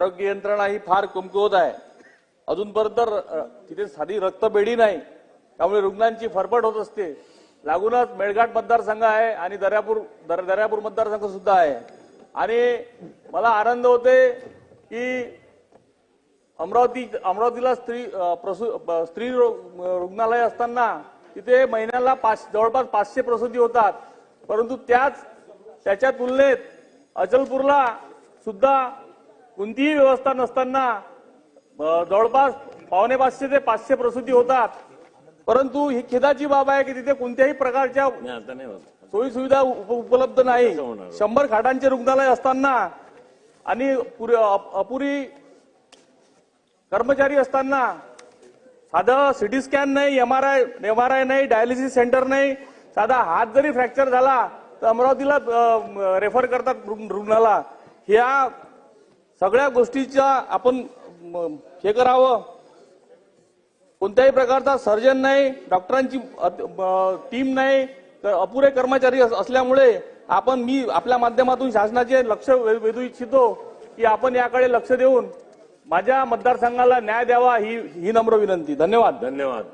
आरोग्य यंत्रणा ही फार कमकुवत आहे. अजूनपर्यंत तिथे साधी रक्तपेढी नाही. त्यामुळे रुग्णांची फरफट होत असते. लागूनच मेळघाट मतदारसंघ आहे आणि दर्यापूर दर- दर्यापूर मतदारसंघ सुद्धा आहे. आणि मला आनंद होते की अमरावती अमरावतीला स्त्री प्रसू ब- स्त्री रुग्णालय असताना तिथे महिन्याला पाच जवळपास पाचशे प्रसूती होतात. परंतु त्याच त्याच्या तुलनेत अचलपूरला सुद्धा कोणतीही व्यवस्था नसताना जवळपास पावणे पाचशे ते पाचशे प्रसूती होतात. परंतु ही खेदाची बाब आहे की तिथे कोणत्याही प्रकारच्या सोयी सुविधा उप- उपलब्ध नाही? शंभर खाटांचे रुग्णालय असताना आणि पुरे- अप- अपुरी कर्मचारी असताना साधं सिटी स्कॅन नाही M R I M R I नाही डायलिसिस सेंटर नाही साधा हात जरी फ्रॅक्चर झाला तर अमरावतीला रेफर करतात रुग्ण- रुग्णाला. ह्या सगळ्या गोष्टीचा आपण हे करावं. कोणत्याही प्रकारचा सर्जन नाही डॉक्टरांची टीम नाही तर अपुरे कर्मचारी असल्यामुळे आपण मी आपल्या माध्यमातून शासनाचे लक्ष वे- वेधू इच्छितो की आपण याकडे लक्ष देऊन माझ्या मतदारसंघाला न्याय द्यावा ही ही नम्र विनंती. धन्यवाद. धन्यवाद.